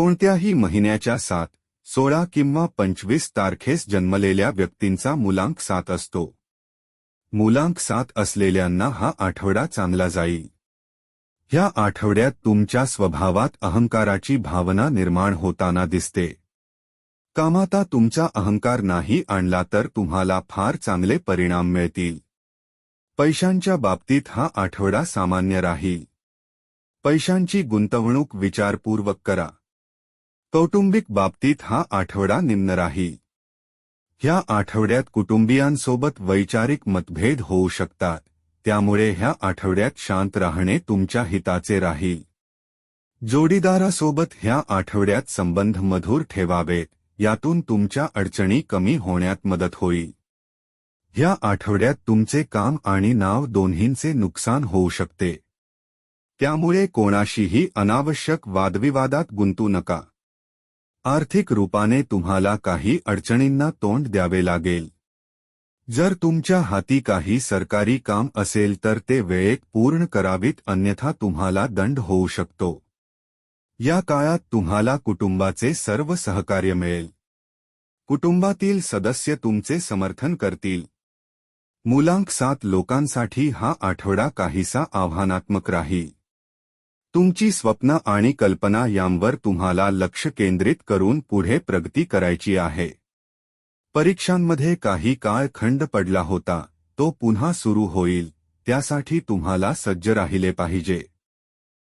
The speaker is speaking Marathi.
कोणत्याही महिन्याच्या सात सोळा किंवा पंचवीस तारखेस जन्मलेल्या व्यक्तींचा मुलांक सात असतो. मुलांक सात असलेल्यांना हा आठवडा चांगला जाईल. ह्या आठवड्यात तुमच्या स्वभावात अहंकाराची भावना निर्माण होताना दिसते. कामाता तुमचा अहंकार नाही आणला तर तुम्हाला फार चांगले परिणाम मिळतील. पैशांच्या बाबतीत हा आठवडा सामान्य राहील. पैशांची गुंतवणूक विचारपूर्वक करा. कौटुंबिक बाबतीत हा आठवडा निम्न राही ह्या आठवड्यात कुटुंबियांसोबत वैचारिक मतभेद होऊ शकतात त्यामुळे ह्या आठवड्यात शांत राहणे तुमच्या हिताचे राहील. जोडीदारासोबत ह्या आठवड्यात संबंध मधुर ठेवावेत यातून तुमच्या अडचणी कमी होण्यात मदत होईल. ह्या आठवड्यात तुमचे काम आणि नाव दोन्हींचे नुकसान होऊ शकते. त्यामुळे कोणाशीही अनावश्यक वादविवादात गुंतू नका. आर्थिक रूपाने तुम्हाला काही अडचणींना तोंड द्यावे लागेल. जर तुमच्या हाती काही सरकारी काम असेल तर ते वेळेत पूर्ण करावीत अन्यथा तुम्हाला दंड होऊ शकतो. या काळात तुम्हाला कुटुंबाचे सर्व सहकार्य मिळेल. कुटुंबातील सदस्य तुमचे समर्थन करतील. मुलांक सात लोकांसाठी हा आठवडा काहीसा आव्हानात्मक राहील. तुमची स्वप्न आणि कल्पना यांवर तुम्हाला लक्ष केंद्रित करून पुढे प्रगती करायची आहे. परीक्षांमध्ये काही काळ खंड पडला होता तो पुन्हा सुरू होईल त्यासाठी तुम्हाला सज्ज राहिले पाहिजे.